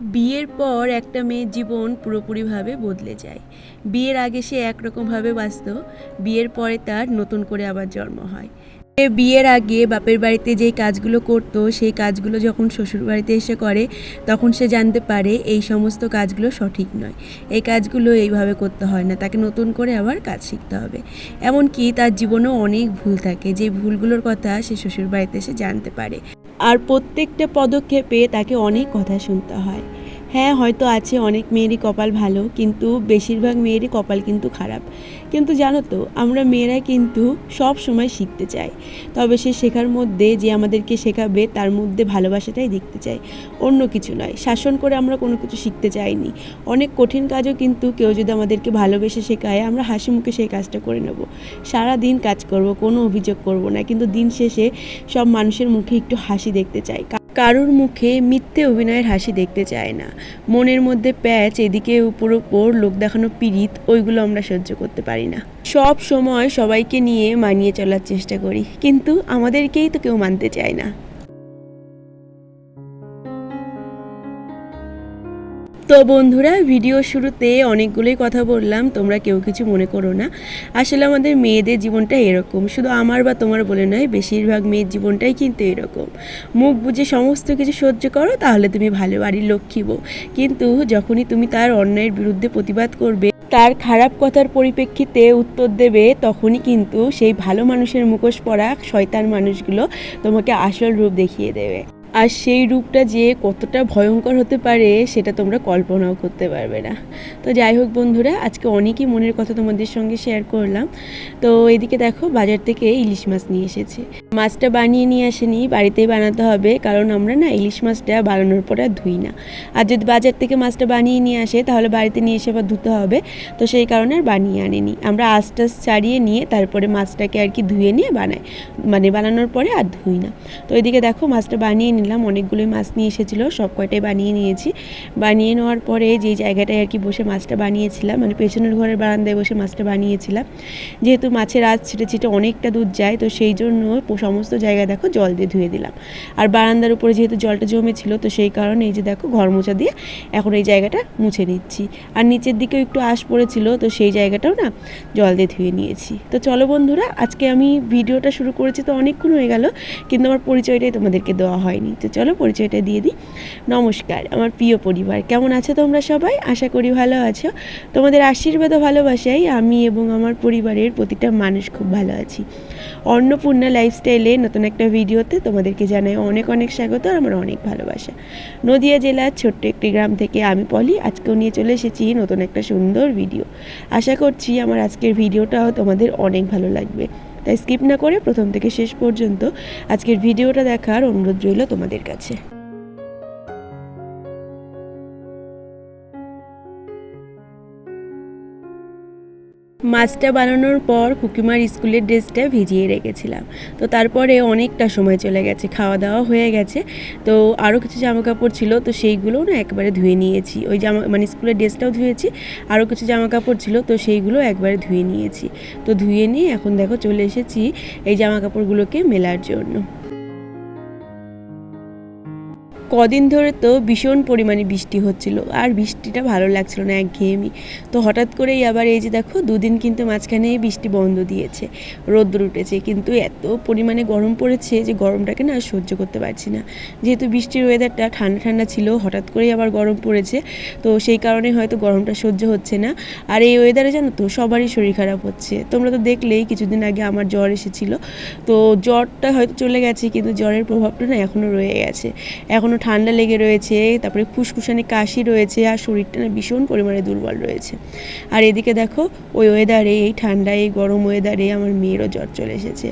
বিয়ের পর একটা মেয়ের জীবন পুরোপুরিভাবে বদলে যায়। বিয়ের আগে সে একরকমভাবে বাঁচত বিয়ের পরে তার নতুন করে আবার জন্ম হয়। সে বিয়ের আগে বাপের বাড়িতে যেই কাজগুলো করত, সেই কাজগুলো যখন শ্বশুর বাড়িতে এসে করে, তখন সে জানতে পারে এই সমস্ত কাজগুলো সঠিক নয়। এই কাজগুলো এইভাবে করতে হয় না, তাকে নতুন করে আবার কাজ শিখতে হবে। এমনকি তার জীবনেও অনেক ভুল থাকে, যে ভুলগুলোর কথা সে শ্বশুর বাড়িতে এসে জানতে পারে। আর প্রত্যেকটা পদক্ষেপে তাকে অনেক কথা শুনতে হয়। হ্যাঁ হয়তো আছে, অনেক মেয়েরই কপাল ভালো, কিন্তু বেশিরভাগ মেয়েরই কপাল কিন্তু খারাপ। কিন্তু জানো তো, আমরা মেয়েরা কিন্তু সব সময় শিখতে চাই। তবে সে শেখার মধ্যে যে আমাদেরকে শেখাবে, তার মধ্যে ভালোবাসাটাই দেখতে চাই। অন্য কিছু নয়, শাসন করে আমরা কোনো কিছু শিখতে চাইনি। অনেক কঠিন কাজও কিন্তু কেউ যদি আমাদেরকে ভালোবেসে শেখায়, আমরা হাসি মুখে সেই কাজটা করে নেব। সারা দিন কাজ করব, কোনো অভিযোগ করব না, কিন্তু দিন শেষে সব মানুষের মুখে একটু হাসি দেখতে চাই। কারোর মুখে মিথ্যে অভিনয়ের হাসি দেখতে চায় না। মনের মধ্যে প্যাচ, এদিকে উপর ওপর লোক দেখানো পীড়িত, ওইগুলো আমরা সহ্য করতে পারি না। সব সময় সবাইকে নিয়ে মানিয়ে চলার চেষ্টা করি, কিন্তু আমাদেরকেই তো কেউ মানতে চায় না। তো বন্ধুরা ভিডিও শুরুতে অনেকগুলোই কথা বললাম, তোমরা কেউ কিছু মনে করো না। আসলে আমাদের মেয়েদের জীবনটা এরকম, শুধু আমার বা তোমার বলে নয়, বেশিরভাগ মেয়ের জীবনটাই কিন্তু এরকম। মুখ বুঝে সমস্ত কিছু সহ্য করো, তাহলে তুমি ভালো বাড়ির লক্ষ্মী কিন্তু যখনই তুমি তার অন্যায়ের বিরুদ্ধে প্রতিবাদ করবে, তার খারাপ কথার পরিপ্রেক্ষিতে উত্তর দেবে, তখনই কিন্তু সেই ভালো মানুষের মুখোশ পরা শয়তান মানুষগুলো তোমাকে আসল রূপ দেখিয়ে দেবে। আর সেই রূপটা যে কতটা ভয়ঙ্কর হতে পারে, সেটা তোমরা কল্পনাও করতে পারবে না। তো যাই হোক বন্ধুরা, আজকে অনেকই মনের কথা তোমাদের সঙ্গে শেয়ার করলাম। তো এদিকে দেখো, বাজার থেকে ইলিশ মাছ নিয়ে এসেছে। মাছটা বানিয়ে নিয়ে আসেনি, বাড়িতেই বানাতে হবে, কারণ আমরা না ইলিশ মাছটা বানানোর পরে আর ধুই না। আর যদি বাজার থেকে মাছটা বানিয়ে নিয়ে আসে, তাহলে বাড়িতে নিয়ে এসে আবার ধুতে হবে। তো সেই কারণে আর বানিয়ে আনেনি। আমরা আস্টাস ছাড়িয়ে নিয়ে তারপরে মাছটাকে আর কি ধুয়ে নিয়ে বানাই। মানে বানানোর পরে আর ধুই না। তো এদিকে দেখো, মাছটা বানিয়ে নিলাম, অনেকগুলোই মাছ নিয়ে এসেছিল, সব কয়টাই বানিয়ে নিয়েছি। বানিয়ে নেওয়ার পরে যে জায়গাটায় আর কি বসে মাছটা বানিয়েছিলাম মানে পেছনের ঘরের বারান্দায় বসে মাছটা বানিয়েছিলাম। যেহেতু মাছের আজ ছিটে ছিটে অনেকটা দূর যায়, তো সেই জন্য সমস্ত জায়গা দেখো জল দিয়ে ধুয়ে দিলাম। আর বারান্দার উপরে যেহেতু জলটা জমেছিল, তো সেই কারণে এই যে দেখো ঘর মোছা দিয়ে এখন এই জায়গাটা মুছে নিচ্ছি। আর নিচের দিকেও একটু আশ পড়েছিল, তো সেই জায়গাটাও না জল দিয়ে ধুয়ে নিয়েছি। তো চলো বন্ধুরা, আজকে আমি ভিডিওটা শুরু করেছি, তো অনেকক্ষণ হয়ে গেল, কিন্তু আমার পরিচয়টাই তোমাদেরকে দেওয়া হয়নি। তো চলো, পরিচয়টা দিয়ে দিই। নমস্কার, আমার প্রিয় পরিবার, কেমন আছো তোমরা সবাই? আশা করি ভালো আছো। তোমাদের আশীর্বাদ ও ভালোবাসায় আমি এবং আমার পরিবারের প্রতিটা মানুষ খুব ভালো আছি। অন্নপূর্ণা লাইফস্টাইলে নতুন একটা ভিডিওতে তোমাদেরকে জানাই অনেক অনেক স্বাগত আর আমার অনেক ভালোবাসা। নদিয়া জেলার ছোট্ট একটি গ্রাম থেকে আমি পলি, আজকেও নিয়ে চলে এসেছি নতুন একটা সুন্দর ভিডিও। আশা করছি আমার আজকের ভিডিওটাও তোমাদের অনেক ভালো লাগবে। তাই স্কিপ না করে প্রথম থেকে শেষ পর্যন্ত আজকের ভিডিওটা দেখার অনুরোধ রইল তোমাদের কাছে। মাছটা বানানোর পর কুকিমার স্কুলের ড্রেসটা ভিজিয়ে রেখেছিলাম। তো তারপরে অনেকটা সময় চলে গেছে, খাওয়া দাওয়া হয়ে গেছে। তো আরও কিছু জামা কাপড় ছিল, তো সেইগুলোও না একবারে ধুয়ে নিয়েছি। ওই জামা মানে স্কুলের ড্রেসটাও ধুয়েছি, আরও কিছু জামা কাপড় ছিল, তো সেইগুলো একবারে ধুয়ে নিয়েছি। তো ধুয়ে নিয়ে এখন দেখো চলে এসেছি এই জামা কাপড়গুলোকে মেলার জন্য। কদিন ধরে তো ভীষণ পরিমাণে বৃষ্টি হচ্ছিল, আর বৃষ্টিটা ভালো লাগছিল না একঘেয়েমি। তো হঠাৎ করেই আবার এই যে দেখো, দুদিন কিন্তু মাঝখানে বৃষ্টি বন্ধ দিয়েছে রোদ্র উঠেছে, কিন্তু এত পরিমাণে গরম পড়েছে যে গরমটাকে না সহ্য করতে পারছি না। যেহেতু বৃষ্টির ওয়েদারটা ঠান্ডা ঠান্ডা ছিল, হঠাৎ করেই আবার গরম পড়েছে, তো সেই কারণে হয়তো গরমটা সহ্য হচ্ছে না। আর এই ওয়েদারে জানো তো, সবারই শরীর খারাপ হচ্ছে। তোমরা তো দেখলেই কিছুদিন আগে আমার জ্বর এসেছিল, তো জ্বরটা হয়তো চলে গেছে, কিন্তু জ্বরের প্রভাবটা না এখনও রয়ে গেছে। এখনও ঠান্ডা লেগে রয়েছে, তারপরে ফুসফুসানি কাশি রয়েছে আর শরীরটা না ভীষণ পরিমাণে দুর্বল রয়েছে। আর এদিকে দেখো, ওই ওয়েদারে এই ঠান্ডা এই গরম ওয়েদারে আমার মেয়েরও জ্বর চলে এসেছে।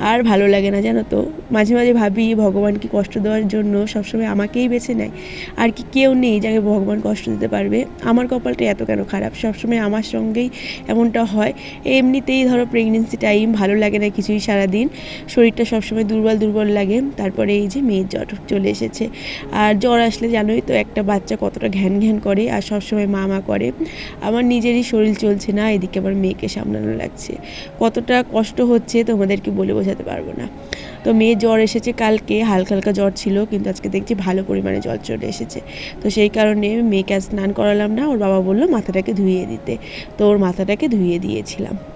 আর ভালো লাগে না জানো তো? মাঝে মাঝে ভাবি ভগবানকে কষ্ট দেওয়ার জন্য সবসময় আমাকেই বেছে নেয়? আর কি কেউ নেই যাকে ভগবান কষ্ট দিতে পারবে? আমার কপালটা এত কেন খারাপ? সবসময় আমার সঙ্গেই এমনটা হয়। এমনিতেই ধরো প্রেগনেন্সি টাইম ভালো লাগে না কিছুই সারাদিন। শরীরটা সবসময় দুর্বল দুর্বল লাগে। তারপরে এই যে মেয়ের জ্বর চলে এসেছে। আর জ্বর আসলে জানোই তো, একটা বাচ্চা কতটা ঘ্যান ঘ্যান করে আর সবসময় মা মা করে। আমার নিজেরই শরীর চলছে না, এদিকে আমার মেয়েকে সামলানো লাগছে। কতটা কষ্ট হচ্ছে তোমাদেরকে বলে বোঝাতে পারব না। তো মেয়ে জ্বর এসেছে কালকে, হালকা হালকা জ্বর ছিল, কিন্তু আজকে দেখছি ভালো পরিমাণে জ্বর চলে এসেছে। তো সেই কারণে মেয়েকে স্নান করালাম না, ওর বাবা বলল মাথাটাকে ধুইয়ে দিতে। তো ওর মাথাটাকে ধুইয়ে দিয়েছিলাম।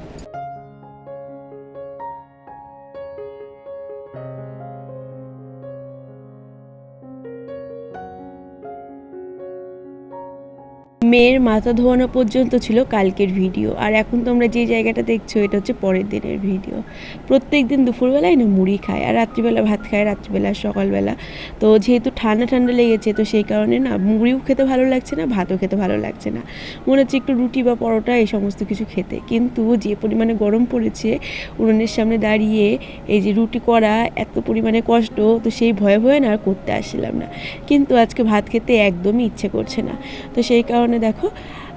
মেয়ের মাথা ধোয়ানো পর্যন্ত ছিল কালকের ভিডিও। আর এখন তোমরা যে জায়গাটা দেখছ, এটা হচ্ছে পরের দিনের ভিডিও। প্রত্যেক দিন দুপুরবেলায় না মুড়ি খায়, আর রাত্রিবেলা ভাত খায়, রাত্রিবেলা, সকালবেলা। তো যেহেতু ঠান্ডা ঠান্ডা লেগেছে, তো সেই কারণে না মুড়িও খেতে ভালো লাগছে না, ভাতও খেতে ভালো লাগছে না। মনে হচ্ছে একটু রুটি বা পরোটা, এই সমস্ত কিছু খেতে। কিন্তু যে পরিমাণে গরম পড়েছে, উনুনের সামনে দাঁড়িয়ে এই যে রুটি করা, এত পরিমাণে কষ্ট, তো সেই ভয়ে ভয়ে না আর করতে আসছিলাম না। কিন্তু আজকে ভাত খেতে একদমই ইচ্ছে করছে না। তো সেই কারণে দেখো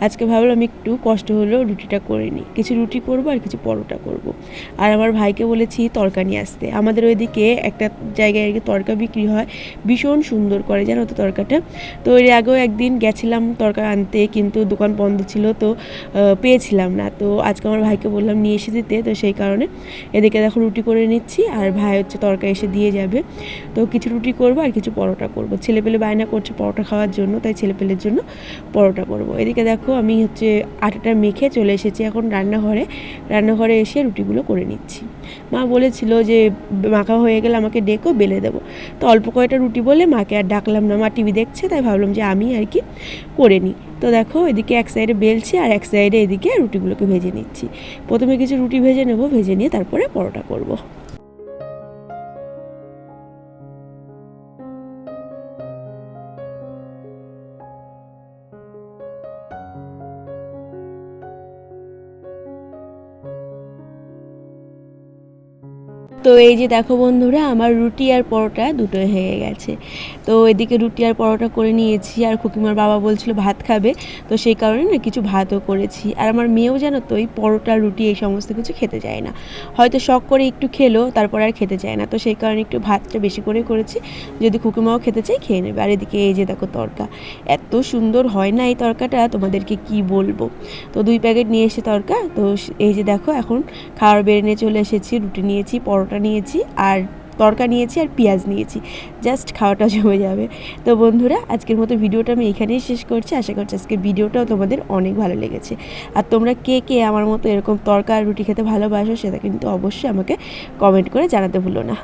আজকে ভাবলাম একটু কষ্ট হলেও রুটিটা করে নিই। কিছু রুটি করব আর কিছু পরোটা করব। আর আমার ভাইকে বলেছি তরকা নিয়ে আসতে। আমাদের ওইদিকে একটা জায়গায় আর কি তরকা বিক্রি হয়। ভীষণ সুন্দর করে, জানো তো তরকাটা? তো এর আগেও একদিন গেছিলাম তরকা আনতে, কিন্তু দোকান বন্ধ ছিল তো পেয়েছিলাম না। তো আজকে আমার ভাইকে বললাম নিয়ে এসে দিতে, তো সেই কারণে এদিকে দেখো রুটি করে নিচ্ছি, আর ভাই হচ্ছে তরকা এসে দিয়ে যাবে। তো কিছু রুটি করব আর কিছু পরোটা করব। ছেলেপেলে বায়না করছে পরোটা খাওয়ার জন্য, তাই ছেলেপেলের জন্য পরোটা করব। এদিকে দেখো আমি হচ্ছে আটাটা মেখে চলে এসেছি এখন রান্নাঘরে। রান্নাঘরে এসে রুটিগুলো করে নিচ্ছি। মা বলেছিল যে, মাখা হয়ে গেলে আমাকে ডেকো, বেলে দেবো। তো অল্প কয়টা রুটি বলে মাকে আর ডাকলাম না। মা টিভি দেখছে, তাই ভাবলাম যে আমি আর কি করে নিই। তো দেখো, এদিকে এক সাইডে বেলছি আর এক সাইডে এদিকে রুটিগুলোকে ভেজে নিচ্ছি। প্রথমে কিছু রুটি ভেজে নেব, ভেজে নিয়ে তারপরে পরোটা করব। তো এই যে দেখো বন্ধুরা, আমার রুটি আর পরোটা দুটোই হয়ে গেছে। তো এদিকে রুটি আর পরোটা করে নিয়েছি, আর খুকিমার বাবা বলছিল ভাত খাবে, তো সেই কারণে না কিছু ভাতও করেছি। আর আমার মেয়েও জানো তো, এই পরোটা, রুটি এই সমস্ত কিছু খেতে চায় না। হয়তো শখ করে একটু খেলো, তারপর আর খেতে চায় না। তো সেই কারণে একটু ভাতটা বেশি করে করেছি, যদি খুকিমাও খেতে চায়, খেয়ে নেবে। আর এদিকে এই যে দেখো তরকা, এত সুন্দর হয় না এই তরকাটা, তোমাদেরকে কি বলব? তো দুই প্যাকেট নিয়ে এসে তরকা, তো এই যে দেখো, এখন খাবার বেড়ে নিয়ে চলে এসেছি, রুটি নিয়েছি পরোটা নিয়েছি আর তরকা নিয়েছি আর পেঁয়াজ নিয়েছি। জাস্ট খাওয়াটা জমে যাবে। তো বন্ধুরা, আজকের মতো ভিডিওটা আমি এখানেই শেষ করছি। আশা করছি আজকের ভিডিওটাও তোমাদের অনেক ভালো লেগেছে। আর তোমরা কে কে আমার মতো এরকম তরকা আর রুটি খেতে ভালোবাসো সেটা কিন্তু অবশ্যই আমাকে কমেন্ট করে জানাতে ভুলো না।